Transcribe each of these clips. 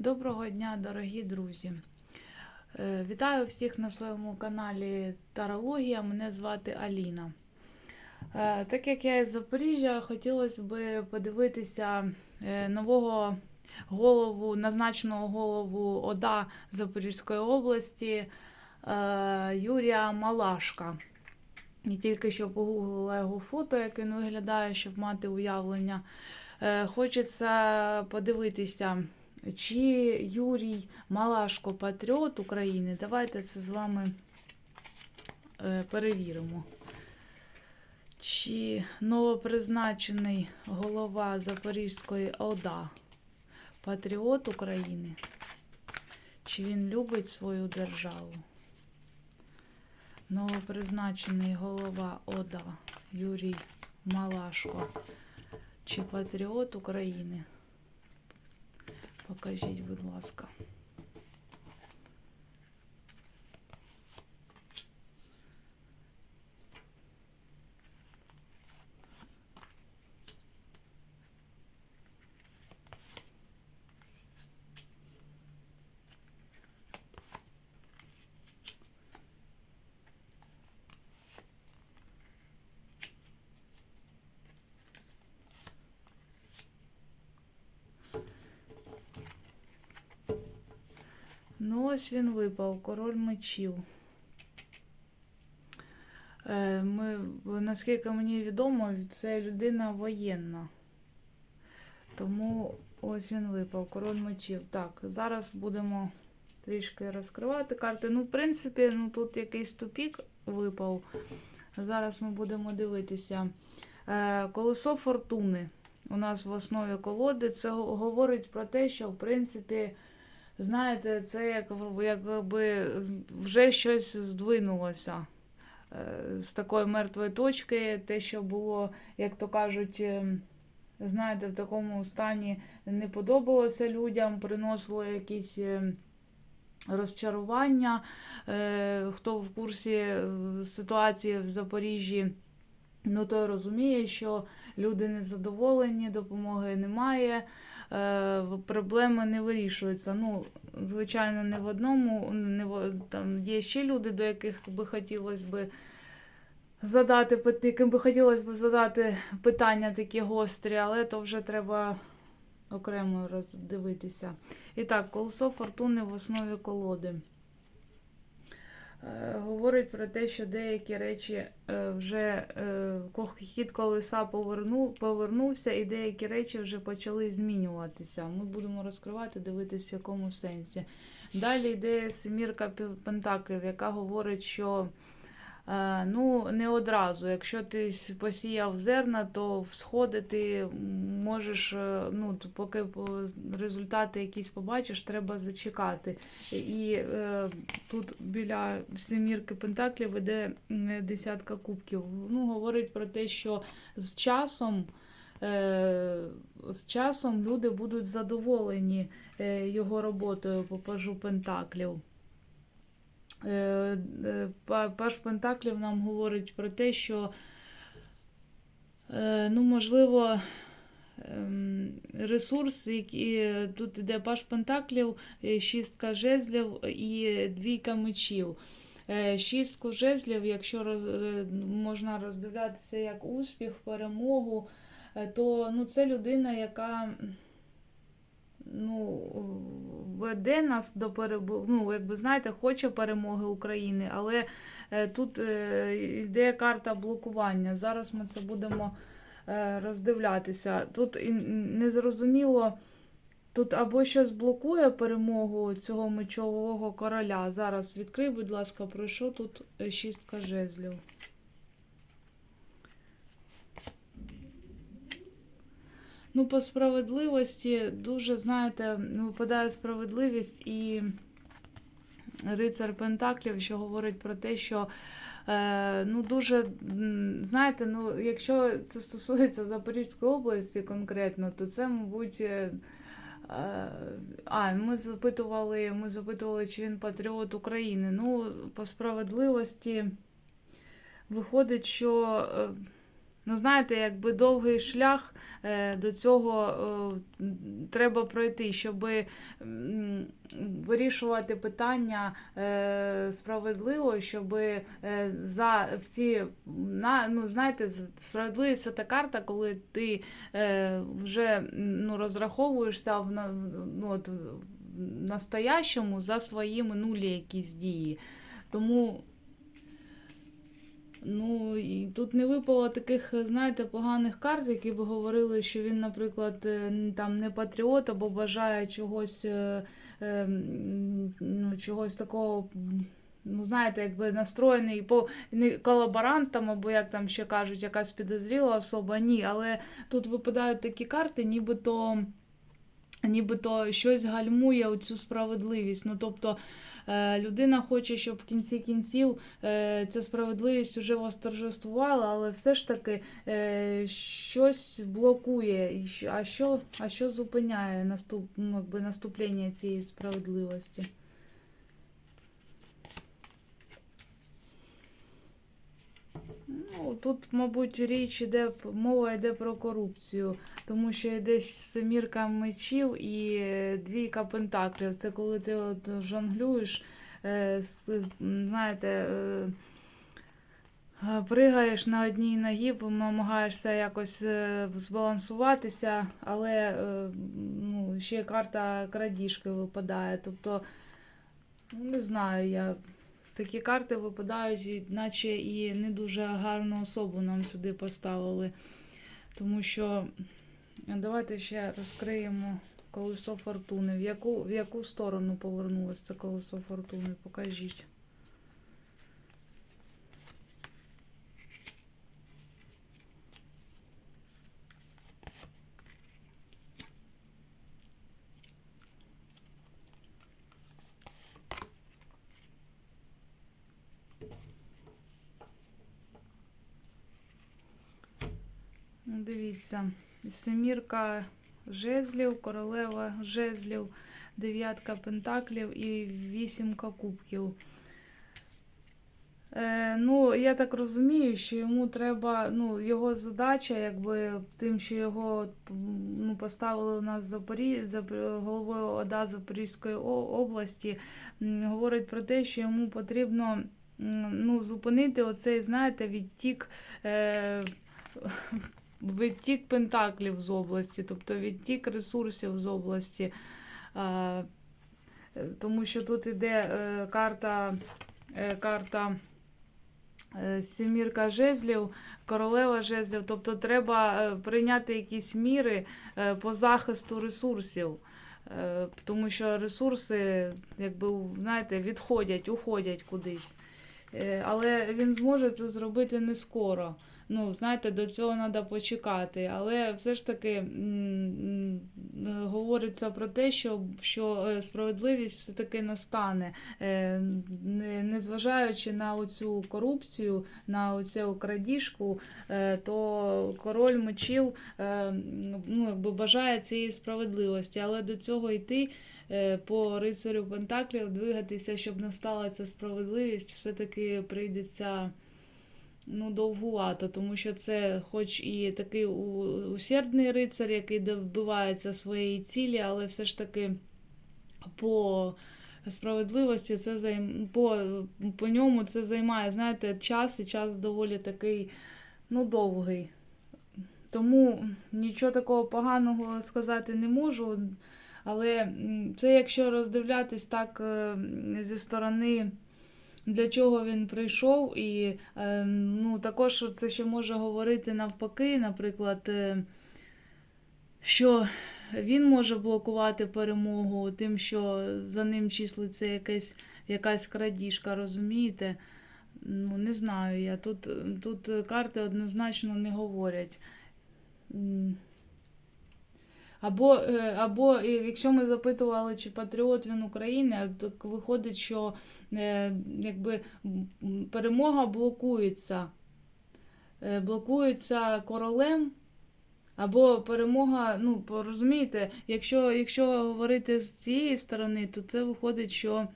Доброго дня, дорогі друзі! Е, Вітаю всіх на своєму каналі Тарологія. Мене звати Аліна. Е, Так як я із Запоріжжя, хотілося б подивитися е, нового голову, назначеного голову ОДА Запорізької області Юрія Малашка. Я тільки що погуглила його фото, як він виглядає, щоб мати уявлення. Хочеться подивитися, чи Юрій Малашко патріот України. Давайте це з вами е, перевіримо. Чи новопризначений голова Запорізької ОДА патріот України? Чи він любить свою державу? Новопризначений голова ОДА Юрій Малашко. Чи патріот України? Покажіть, будь ласка. Ну, ось він випав, король мечів. Е, Ми, наскільки мені відомо, це людина воєнна. Тому ось він випав, король мечів. Так, зараз будемо трішки розкривати карти. Ну, в принципі, ну, тут якийсь тупік випав. Зараз ми будемо дивитися. Е, Колесо фортуни у нас в основі колоди. Це говорить про те, що, в принципі, Знаєте, це як, якби вже щось здвинулося е, з такої мертвої точки. Те, що було, як то кажуть, е, знаєте, в такому стані не подобалося людям, приносило якісь е, розчарування. Хто в курсі ситуації в Запоріжжі, ну той розуміє, що люди незадоволені, допомоги немає проблеми не вирішуються. Ну, звичайно, не в одному, не в, там є ще люди, до яких би хотілося би задати яким би хотілося б задати питання такі гострі, але то вже треба окремо роздивитися. І так, колесо фортуни в основі колоди. Е, Говорить про те, що деякі речі е, вже е, хід колеса повернув, повернувся, і деякі речі вже почали змінюватися. Ми будемо розкривати, дивитися, в якому сенсі. Далі йде семірка пентаклів, яка говорить, що ну, не одразу. Якщо ти посіяв зерна, то всходити можеш, е, ну, поки результати якісь побачиш, треба зачекати. І е, тут біля семірки пентаклів іде десятка кубків. Ну, говорить про те, що з часом, е, з часом люди будуть задоволені е, його роботою по пажу пентаклів. Е, е, Паж Пентаклів нам говорить про те, що, е, ну, можливо, ем, ресурс, який тут іде Паж Пентаклів, шістка жезлів і двійка мечів. Шістку жезлів, якщо роз, можна роздивлятися як успіх, перемогу, то ну, це людина, яка ну, веде нас до перебу... ну, якби знаєте, хоче перемоги України, але е, тут е, йде карта блокування. Зараз ми це будемо е, роздивлятися. Тут незрозуміло. Тут або щось блокує перемогу цього мечового короля. Зараз відкрий, будь ласка, про що тут шістка жезлів. Ну, по справедливості дуже, знаєте, випадає справедливість і рицар Пентаклів, що говорить про те, що е, ну, дуже, знаєте, ну, якщо це стосується Запорізької області конкретно, то це, мабуть. е, Е, А, ми запитували, ми запитували, чи він патріот України. Ну, по справедливості виходить, що, Ну, знаєте, якби довгий шлях е, до цього е, треба пройти, щоб вирішувати питання е, справедливо, щоб за всі ну, знаєте, справедливість це та карта, коли ти вже ну, розраховуєшся в, ну, от, в настоящому за свої минулі якісь дії. Тому Ну, і тут не випало таких, знаєте, поганих карт, які б говорили, що він, наприклад, е, там не патріот або бажає чогось, е, е, ну, чогось такого. Ну, знаєте, якби настроєний по не колаборантам, або як там ще кажуть, якась підозріла особа. Ні, але тут випадають такі карти, нібито, нібито щось гальмує оцю справедливість. Ну, тобто людина хоче, щоб в кінці кінців е, ця справедливість уже восторжествувала, але все ж таки е, щось блокує. А що, а що зупиняє наступ, ну, якби наступлення цієї справедливості? Ну, тут, мабуть, річ іде, мова йде про корупцію, тому що йде семірка мечів і е, двійка пентаклів. Це коли ти от жонглюєш, е, знаєте, е, пригаєш на одній ногі, намагаєшся якось збалансуватися, але ну, ще карта крадіжки випадає. Тобто, ну, не знаю, я. Такі карти випадають, наче і не дуже гарну особу нам сюди поставили. Тому що давайте ще розкриємо колесо фортуни. В яку, в яку сторону повернулося це колесо фортуни? Покажіть. Ну, Дивіться, семірка жезлів, королева жезлів, дев'ятка пентаклів і вісімка кубків. Е, ну, я так розумію, що йому треба, ну, його задача, якби тим, що його ну, поставили у нас Запорі... Зап- головою ОДА Запорізької області, говорить про те, що йому потрібно ну, зупинити оцей, знаєте, відтік. Е... Відтік пентаклів з області, тобто відтік ресурсів з області. Е, тому що тут іде е, карта, е, карта сімірка жезлів, королева жезлів. Тобто треба прийняти якісь міри по захисту ресурсів. Тому що ресурси, якби, знаєте, відходять, уходять кудись. Але він зможе це зробити не скоро. Ну, знаєте, до цього треба почекати. Але все ж таки говориться про те, що, що е, справедливість все-таки настане, Е, незважаючи на оцю корупцію, на оцю крадіжку, е, то король мечів ну, якби бажає цієї справедливості, але до цього йти по рицарю Пентаклів, двигатися, щоб настала ця справедливість, все-таки прийдеться ну, довгувато, тому що це, хоч і такий усердний рицар, який добивається своєї цілі, але все ж таки по справедливості це займ... по, по ньому це займає, знаєте, час, і час доволі такий ну, довгий. Тому нічого такого поганого сказати не можу. Але це якщо роздивлятись так е, зі сторони, для чого він прийшов, і е, ну, також це ще може говорити навпаки, наприклад, е, що він може блокувати перемогу тим, що за ним числиться якась, якась крадіжка, розумієте? Ну, не знаю я. Тут, тут карти однозначно не говорять. Або, е, або якщо ми запитували, чи патріот він України, так виходить, що е, якби перемога блокується. Е, Блокується королем, або перемога, ну, порозумієте, якщо, якщо говорити з цієї сторони, то це виходить, що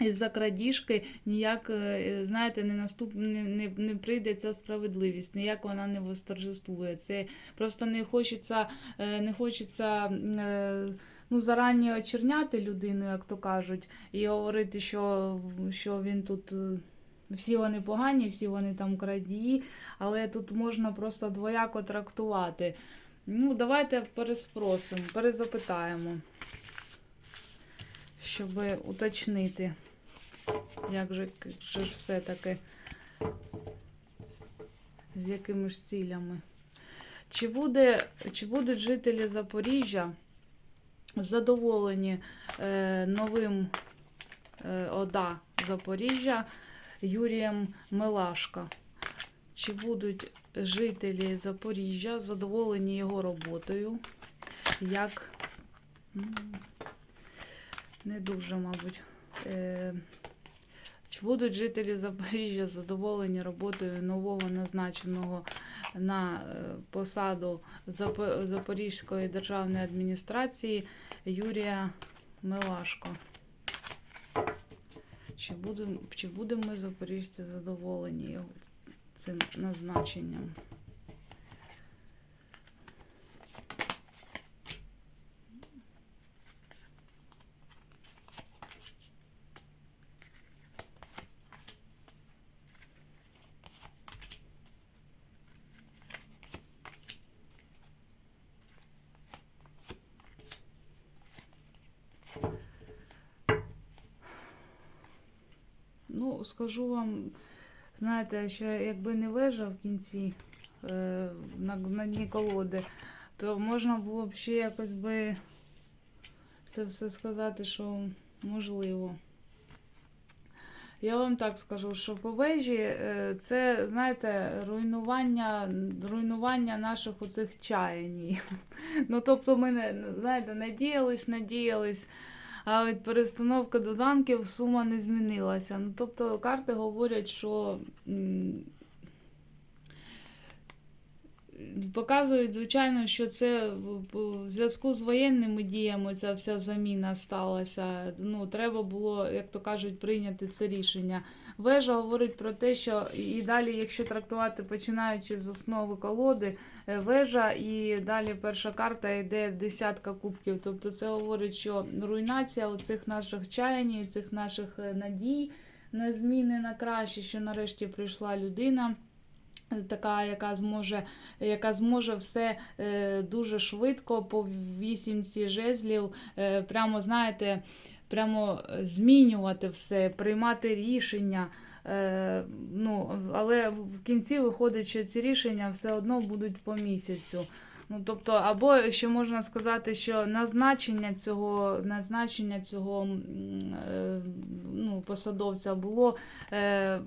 із-за крадіжки ніяк, е, знаєте, не наступ не, не, не прийде ця справедливість, ніяк вона не восторжествує. Це просто не хочеться, е, не хочеться е, ну, зарані очерняти людину, як то кажуть, і говорити, що, що він тут. Всі вони погані, всі вони там крадії, але тут можна просто двояко трактувати. Ну, давайте переспросимо, перезапитаємо, щоб уточнити, як же, же ж все-таки, з якими ж цілями. Чи, буде, чи будуть жителі Запоріжжя задоволені е, новим е, ОДА Запоріжжя Юрієм Мелашка? Чи будуть жителі Запоріжжя задоволені його роботою? Як не дуже, мабуть. Е, Чи будуть жителі Запоріжжя задоволені роботою нового назначеного на е, посаду Запорізької державної адміністрації Юрія Мелашко? Чи будемо, чи будемо ми запоріжці задоволені цим назначенням? Ну, скажу вам, знаєте, що якби не вежа в кінці е, на, на дні колоди, то можна було б ще якось би це все сказати, що можливо. Я вам так скажу, що по вежі е, це, знаєте, руйнування, руйнування наших оцих чаянь. Ну, тобто, ми знаєте, надіялись, надіялись, а від перестановки доданків сума не змінилася. Ну, тобто карти говорять, що показують, звичайно, що це в- зв'язку з воєнними діями ця вся заміна сталася. Ну, треба було, як то кажуть, прийняти це рішення. Вежа говорить про те, що і далі, якщо трактувати починаючи з основи колоди, вежа і далі перша карта йде десятка кубків. Тобто це говорить, що руйнація оцих наших чаянь, цих наших е, надій на зміни на краще, що нарешті прийшла людина. е, Така, яка зможе, яка зможе все е, дуже швидко по вісімці жезлів, е, прямо знаєте, прямо е, змінювати все, приймати рішення. Е, ну, але в кінці виходить, що ці рішення все одно будуть по місяцю. Ну, тобто, або ще можна сказати, що назначення цього, назначення цього е, ну, посадовця було е,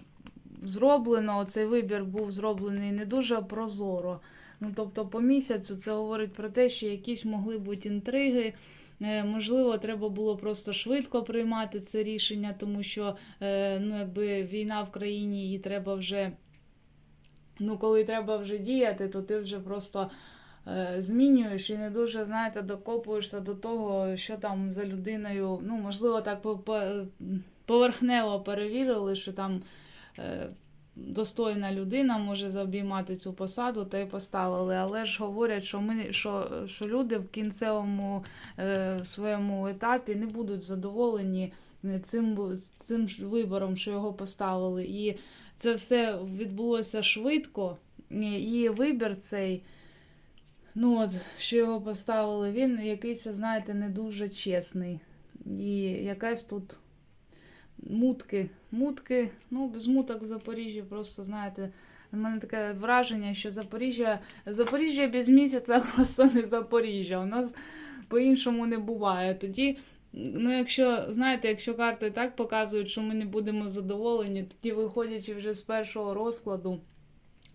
зроблено, цей вибір був зроблений не дуже прозоро. Ну, тобто, по місяцю це говорить про те, що якісь могли бути інтриги. Е, Можливо, треба було просто швидко приймати це рішення, тому що е, ну, якби війна в країні і треба вже. Ну, коли треба вже діяти, то ти вже просто е, змінюєш і не дуже, знаєте, докопуєшся до того, що там за людиною. Ну, можливо, так по- по- поверхнево перевірили, що там е, достойна людина може заобіймати цю посаду, та й поставили. Але ж говорять, що ми що, що люди в кінцевому е, своєму етапі не будуть задоволені е, цим, цим вибором, що його поставили. І це все відбулося швидко, і- вибір цей. Ну от, що його поставили, він якийсь, знаєте, не дуже чесний. І якась тут мутки. Мутки, ну, без муток в Запоріжжі, просто, знаєте, у мене таке враження, що Запоріжжя, Запоріжжя без місяця просто не Запоріжжя. У нас по-іншому не буває. Тоді, ну, якщо, знаєте, якщо карти так показують, що ми не будемо задоволені, тоді, виходячи вже з першого розкладу,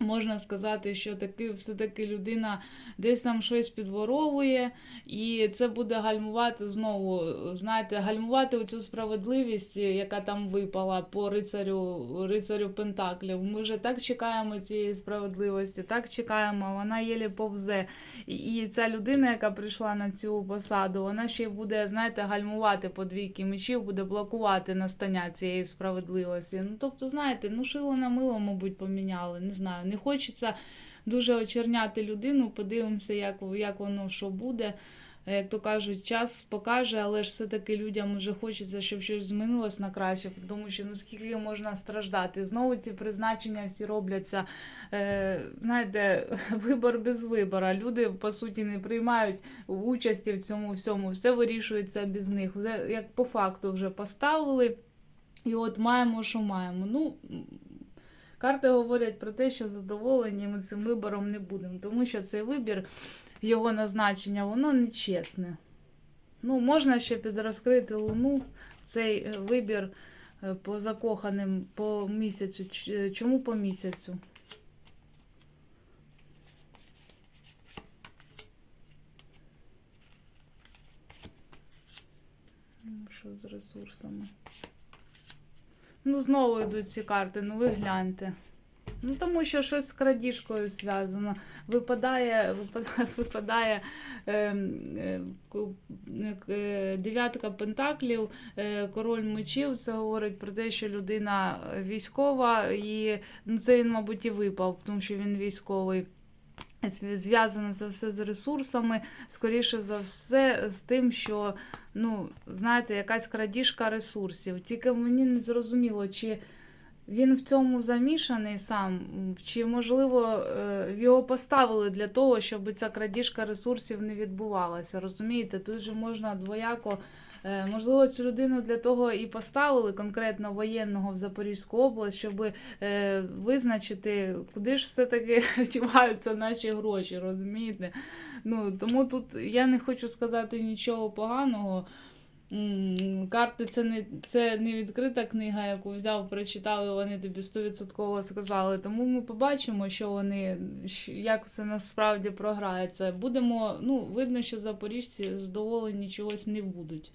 Можна сказати, що таки все-таки людина десь там щось підворовує, і це буде гальмувати знову, знаєте, гальмувати оцю справедливість, яка там випала по рицарю, рицарю Пентаклів. Ми вже так чекаємо цієї справедливості, так чекаємо, вона єлі повзе. І, ця людина, яка прийшла на цю посаду, вона ще буде, знаєте, гальмувати по двійки мечів, буде блокувати настання цієї справедливості. Ну, тобто, знаєте, ну шило на мило, мабуть, поміняли. Не знаю. Не хочеться дуже очерняти людину, подивимося, як, як воно що буде. Е, Як то кажуть, час покаже, але ж все-таки людям вже хочеться, щоб щось змінилось на краще, тому що ну скільки можна страждати. Знову ці призначення всі робляться. Е, знаєте, вибор без вибора. Люди по суті не приймають участі в цьому всьому, все вирішується без них. Як по факту вже поставили. І от маємо, що маємо. Ну, карти говорять про те, що задоволені ми цим вибором не будемо, тому що цей вибір, його назначення, воно нечесне. Ну, можна ще підрозкрити луну, цей е, вибір е, по закоханим по місяцю. Е, Чому по місяцю? Що з ресурсами? Ну, знову йдуть ці карти, ну ви гляньте. Ну, тому що щось з крадіжкою зв'язано. Випадає, випадає, випадає е, е, е, дев'ятка пентаклів, е, король мечів. Це говорить про те, що людина військова, і ну, це він, мабуть, і випав, тому що він військовий. Зв- Зв'язано це все з ресурсами, скоріше за все, з тим, що, ну, знаєте, якась крадіжка ресурсів. Тільки мені не зрозуміло, чи він в цьому замішаний сам, чи, можливо, е, його поставили для того, щоб ця крадіжка ресурсів не відбувалася. Розумієте, тут же можна двояко. Е, Можливо, цю людину для того і поставили конкретно воєнного в Запорізьку область, щоб е, визначити, куди ж все-таки діваються наші гроші, розумієте? Ну, тому тут я не хочу сказати нічого поганого. Карти це не, це не відкрита книга, яку взяв, прочитав, і вони тобі 100% сказали. Тому ми побачимо, що вони, як це насправді програється. Будемо, ну, видно, що запоріжці задоволені чогось не будуть.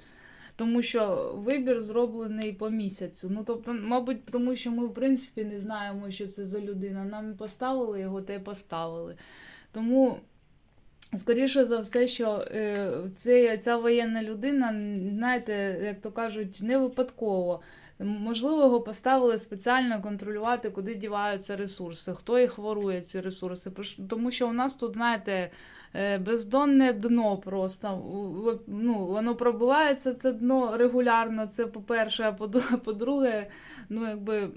Тому що вибір зроблений по місяцю. Ну, тобто, мабуть, тому що ми, в принципі, не знаємо, що це за людина. Нам поставили його, та й поставили. Тому. Скоріше за все, що е, це, ця воєнна людина, знаєте, як то кажуть, не випадково. Можливо, його поставили спеціально контролювати, куди діваються ресурси, хто їх ворує, ці ресурси. Тому що у нас тут, знаєте, е, бездонне дно просто. Ну, воно пробивається, це дно регулярно, це по-перше, а по-друге, ну, якби.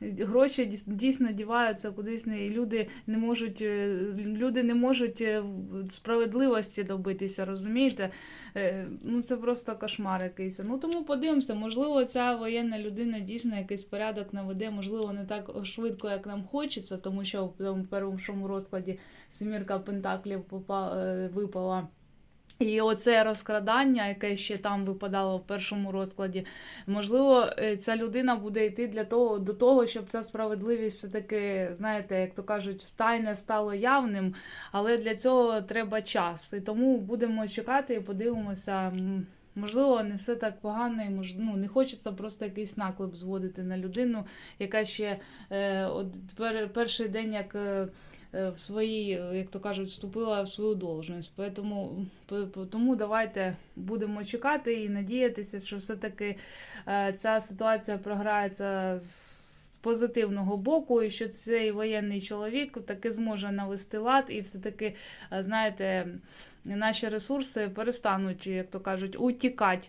Гроші дійс- дійсно діваються кудись не і люди не можуть е, люди не можуть е, справедливості добитися, розумієте? Е, Ну це просто кошмар якийсь. Ну тому подивимося, можливо, ця воєнна людина дійсно якийсь порядок наведе, можливо, не так швидко, як нам хочеться, тому що в тому першому розкладі Семірка Пентаклів попа- е, випала. І оце розкрадання, яке ще там випадало в першому розкладі, можливо, е, ця людина буде йти для того до того, щоб ця справедливість все таки, знаєте, як то кажуть, тайне стало явним, але для цього треба час. І тому будемо чекати і подивимося. Можливо, не все так погано, і мож... ну, не хочеться просто якийсь наклеп зводити на людину, яка ще е, от, пер, перший день, як е, е, в своїй, е, як то кажуть, вступила в свою должність. По- тому давайте будемо чекати і надіятися, що все-таки е, ця ситуація програється з позитивного боку, і що цей воєнний чоловік таки зможе навести лад, і все-таки, е, знаєте, наші ресурси перестануть, як то кажуть, утікати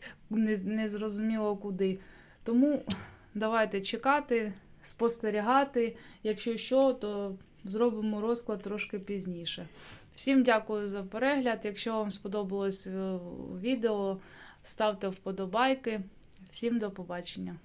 незрозуміло куди. Тому давайте чекати, спостерігати. Якщо що, то зробимо розклад трошки пізніше. Всім дякую за перегляд. Якщо вам сподобалось е, відео, ставте вподобайки. Всім до побачення.